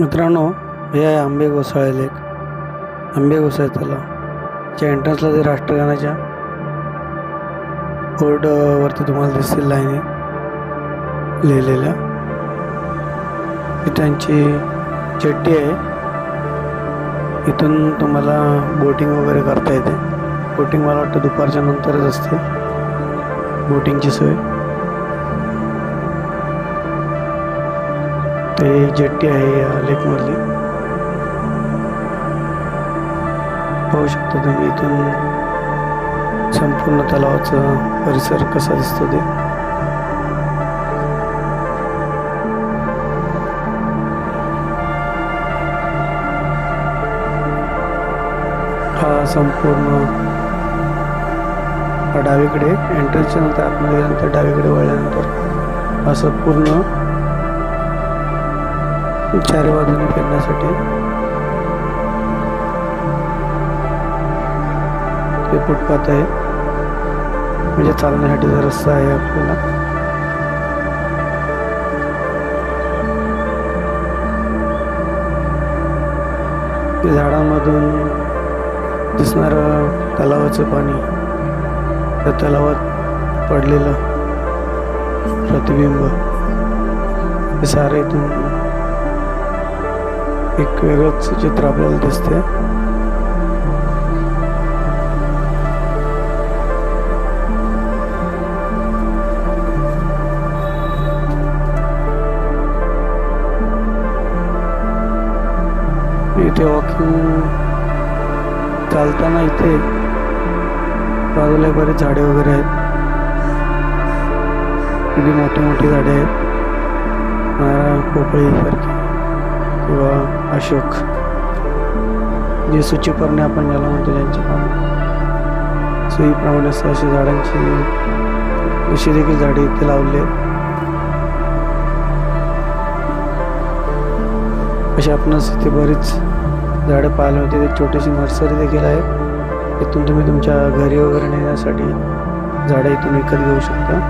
मित्रांनो हे आहे आंबे घोसाळे लेक. आंबे घोसाळे तलाव. च्या एंट्रन्सला ते राष्ट्रगानाच्या बोर्डवरती तुम्हाला दिसतील लाईनी लिहिलेल्या. ही त्यांची चड्डी आहे. इथून तुम्हाला बोटिंग वगैरे करता येते. बोटिंग मला वाटतं दुपारच्या नंतरच असते. बोटिंगची सोय. ते जेट्टी आहे या लेकमधली. पाहू शकता तुम्ही इथून संपूर्ण तलावाचा परिसर कसा दिसतो ते. हा संपूर्ण हा डावीकडे एंट्रन्सच्या नंतर आतमध्ये गेल्यानंतर डावीकडे वळल्यानंतर असं पूर्ण चारी बाजूने फिरण्यासाठी. हे फुटपाथ आहे. म्हणजे चालण्यासाठीचा रस्ता आहे आपल्याला. ते झाडांमधून दिसणारं तलावाचं पाणी त्या तलावात पडलेलं प्रतिबिंब हे इथून एक वेगळंच चित्र आपल्याला दिसते इथे वॉकिंग चालताना इथे बाजूला बरेच झाडे वगैरे आहेत. मोठी मोठी झाडे आहेत. नारळ पोपळीसारखी किंवा अशोक जे सूचीपर्णे आपण ज्याला म्हणतो ज्यांची पानं. सुईप्रमाणे असं अशी झाडांची अशी देखील झाडे इथे लावले. असे अशी आपणास इथे बरीच झाडं पाहायला होते एक छोटीशी नर्सरी देखील आहे. इथून तुम्ही तुमच्या घरी वगैरे नेण्यासाठी झाडं इथून विकत घेऊ शकता.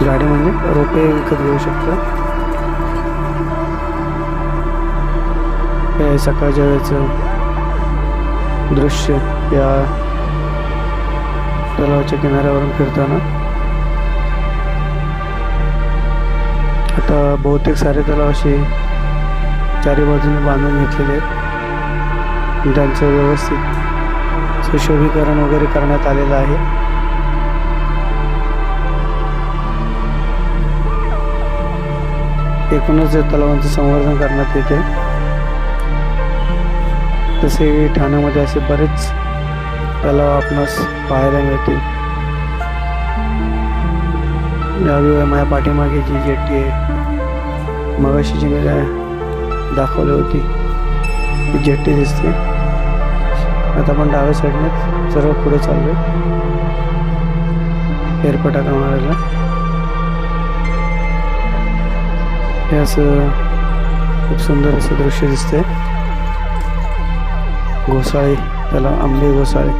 झाडे म्हणजे रोपे विकत घेऊ शकता. हे सकाळच्या वेळेचं दृश्य या तलावाच्या किनाऱ्यावरून फिरताना. आता बहुतेक सारे तलाव असे चारी बाजूने बांधून घेतलेले आहेत. त्यांचं व्यवस्थित सुशोभीकरण वगैरे करण्यात आलेलं आहे. एकूणच या तलावांचं संवर्धन करण्यात येते तसे ठाण्यामध्ये असे बरेच तलाव आपणास पाहायला मिळतील. यावेळी माझ्या पाठीमागे जी जेट्टी आहे मगाशी जी मी काय दाखवली होती ती जेट्टी दिसते. आता आपण डाव्या साईडने सर्व पुढे चाललो फेरफटाका मारायला हे असं खूप सुंदर असं दृश्य दिसतंय. घोसाळे त्याला आंबे घोसाळे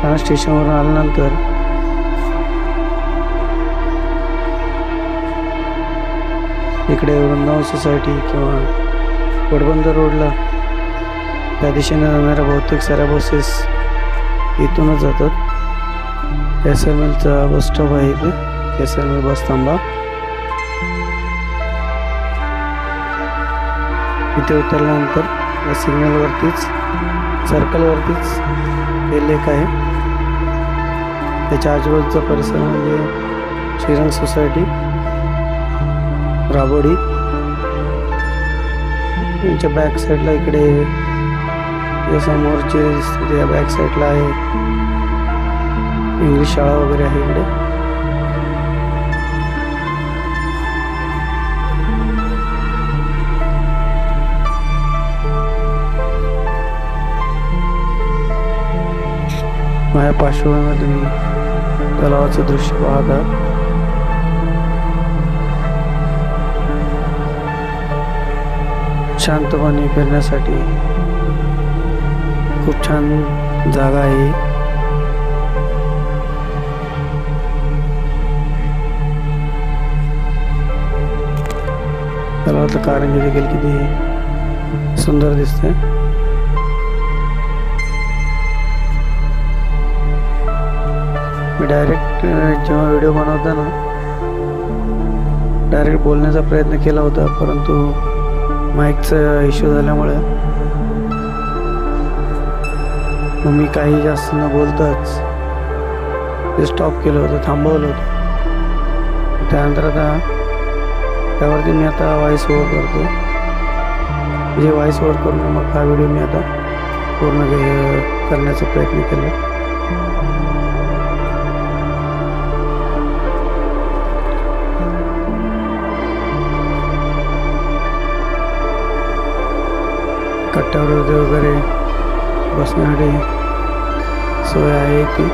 ठाणा स्टेशनवरून आल्यानंतर इकडे वृंदावन सोसायटी किंवा पोटबंदर रोडला त्या दिशेने जाणाऱ्या बहुतेक साऱ्या बसेस इथूनच जातात. एस एम एलचा बस स्टॉप आहे इथे. एस एम एल बस थांबा. इथे उतरल्यानंतर या सिग्नलवरतीच सर्कलवरतीच हे लेक आहे. त्याच्या आजूबाजूचा परिसर म्हणजे श्रीरंग सोसायटी राबोडी. यांच्या बॅक साईडला इकडे या समोरचे दिसते बॅक साईडला आहे. इंग्लिश शाळा वगैरे आहे इकडे. माझ्या पार्श्वभूमीवर तुम्ही तलावाचं दृश्य पाहता. शांतपणे फिरण्यासाठी खूप छान जागा आहे. तलावातलं वाटलं कारंजी देखील किती सुंदर दिसते मी डायरेक्ट जेव्हा व्हिडिओ बनवताना डायरेक्ट बोलण्याचा प्रयत्न केला होता परंतु माईकचा इश्यू झाल्यामुळे मग मी काही जास्त न बोलताच ते स्टॉप केलं होतं थांबवलं होतं. त्यानंतर आता त्यावरती मी आता व्हॉइस ओव्हर करतो म्हणजे व्हॉइस ओव्हर करून मग हा व्हिडिओ मी आता पूर्ण करण्याचा प्रयत्न केला. कट्ट्यावर वगैरे. बसण्यासाठी सोय आहे ती.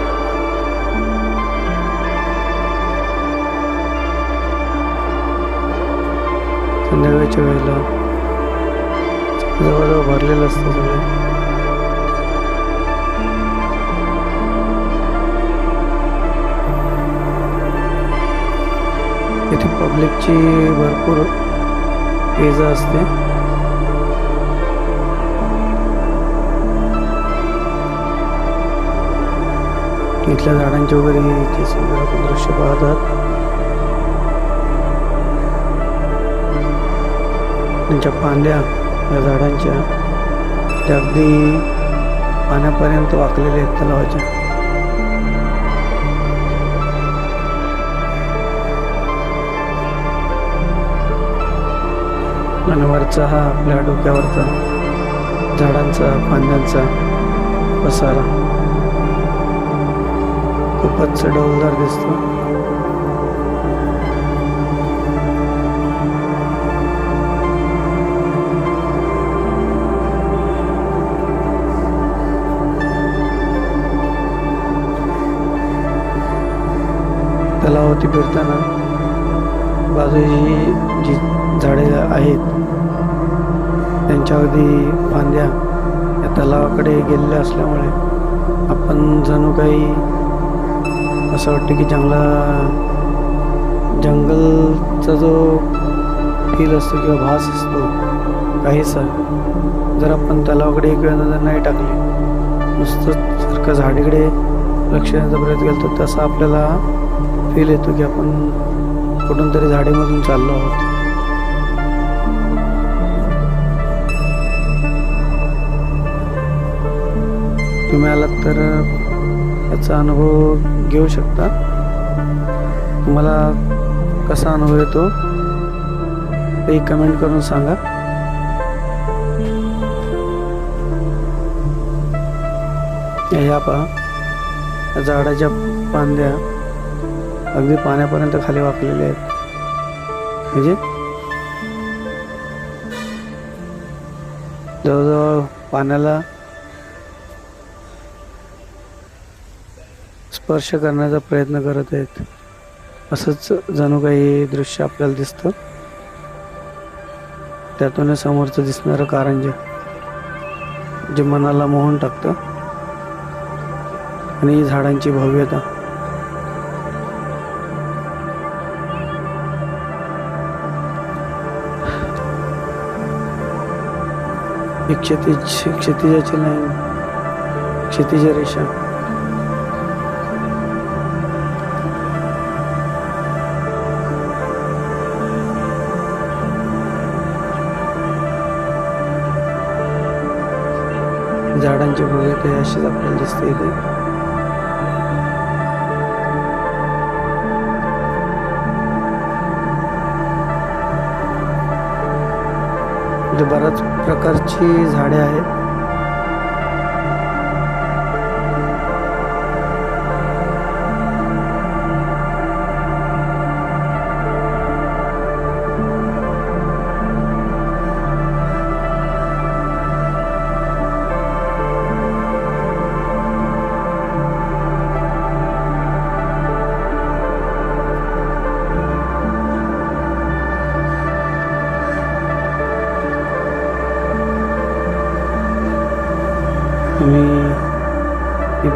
संध्याकाळच्या वेळेला जवळजवळ भरलेलं असतं सगळं. इथे पब्लिकची भरपूर ये जा असते इथल्या झाडांचे वगैरे इथे सुंदर आपण दृश्य पाहतात त्यांच्या फांद्या या झाडांच्या त्या अगदी पाण्यापर्यंत वाकलेल्या आहेत तलावाच्या आणि वरचा हा आपल्या डोक्यावरचा झाडांचा फांद्यांचा पसारा. खूपच डौलदार दिसतो. तलावावरती फिरताना बाजूची जी झाडे आहेत त्यांच्या अगदी फांद्या या तलावाकडे गेलेल्या असल्यामुळे आपण जणू काही असं वाटतं की जंगला जंगलचा जो फील असतो किंवा भास असतो काहीसा जर आपण तलावाकडे एक वेळ नजर नाही टाकली नुसतं सारखं झाडीकडे लक्ष देण्याचा प्रयत्न केला तर तसा आपल्याला फील येतो की आपण कुठून तरी झाडीमधून चाललो आहोत. तुम्ही आलात तर चा अनुभव घेऊ शकता? तुम्हाला कसा अनुभव येतो? ते कमेंट करून सांगा. या पहा. झाडाच्या फांद्या अगदी पाण्यापर्यंत खाली वाकलेल्या आहेत. म्हणजे? जवळजवळ पाण्याला स्पर्श करण्याचा प्रयत्न करत आहेत. असंच जणू काही दृश्य आपल्याला दिसतं. त्यातून समोरचं दिसणारं कारंज जे मनाला मोहून टाकतं. आणि ही झाडांची भव्यता. एक क्षितिज क्षितिजाची लाईन क्षितिज रेषा. झाडांची भव्यता अशीच आपल्याला दिसते इथे. इथे बऱ्याच प्रकारची झाडे आहेत.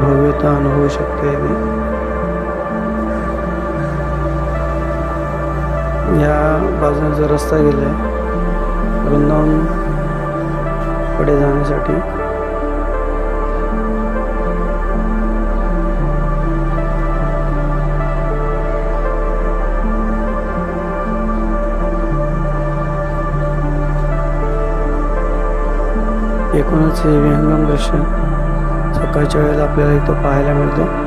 भव्यता अनुभवू शकता. या बाजूने जो रस्ता गेलाय वृंदावन पुढे जाण्यासाठी. एकूणच हे विहंगम दृश्य. सकाळच्या वेळेला आपल्याला इथं पाहायला मिळतो.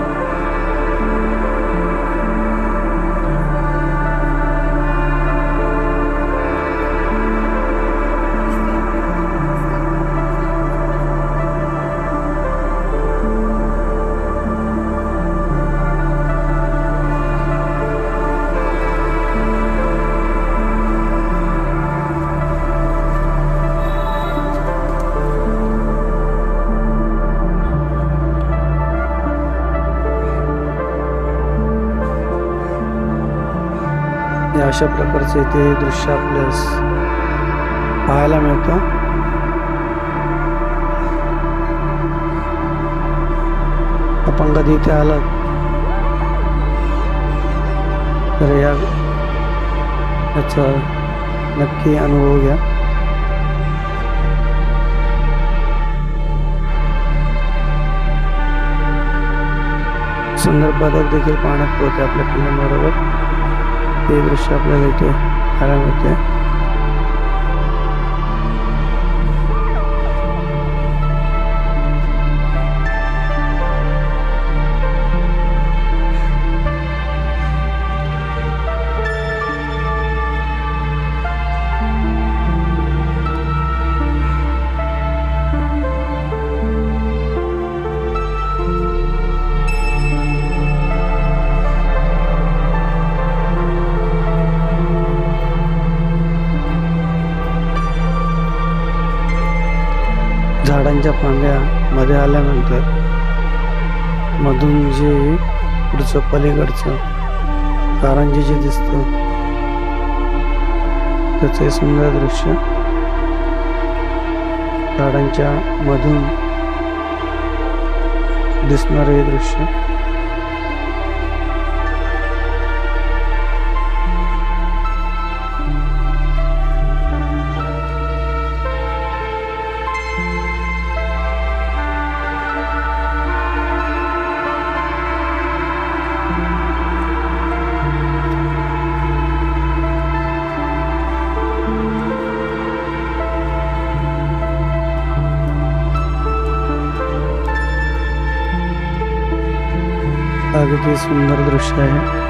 अशा प्रकारचे इथे दृश्य आपल्यास पाहायला मिळतं. आपण कधी इथे आलात तर या याचा नक्की अनुभव घ्या. सुंदर पदक देखील पाहण्यात पोहते आपल्या किल्ल्यांबरोबर ते दृश्य आपल्याला इथे पाहायला त्या फांद्या मध्ये आल्यानंतर मधून जे पुढचं पलीकडचं कारंजी जे दिसतं त्याचं हे सुंदर दृश्य झाडांच्या मधून दिसणारं हे दृश्य. अगदी सुंदर दृश्य आहे.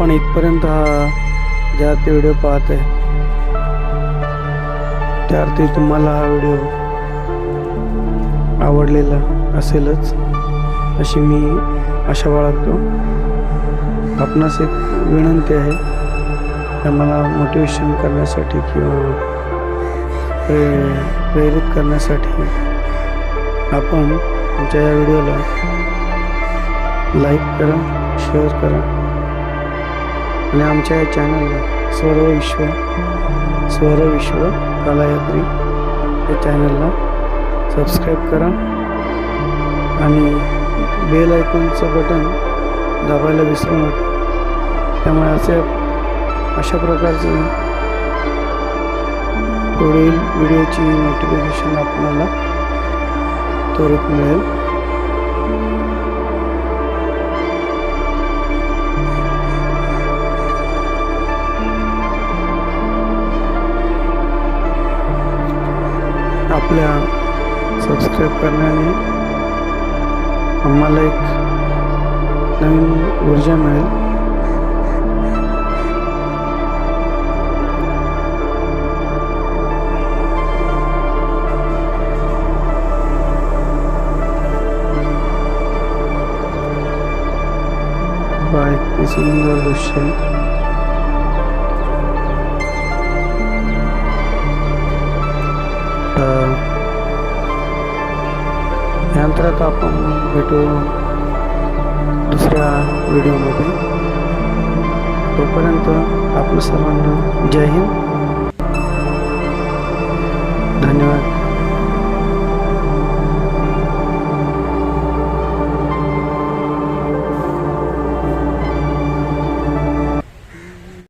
आपण इथपर्यंत हा ज्या ते व्हिडिओ पाहत आहे त्या अर्थी तुम्हाला हा व्हिडिओ आवडलेला असेलच अशी मी आशा बाळगतो. आपणास एक विनंती आहे मला मोटिवेशन करण्यासाठी किंवा प्रे प्रेरित करण्यासाठी आपण आमच्या या व्हिडिओला लाईक करा शेअर करा. आणि आमच्या या चॅनलला सर्व विश्व स्वर विश्व कलायात्री या चॅनलला सबस्क्राईब करा. आणि बेल आयकॉनचं बटन दाबायला विसरू नका. त्यामुळे असे अशा प्रकारचे पुढील व्हिडिओची नोटिफिकेशन आपल्याला त्वरित मिळेल. सब्स्क्राइब करना करण्याने आम्हाला एक नवीन ऊर्जा मिले सुंदर दृश्य परत आपण भेटू दुसऱ्या व्हिडिओमध्ये. तोपर्यंत आपण सर्वांना जय हिंद. धन्यवाद.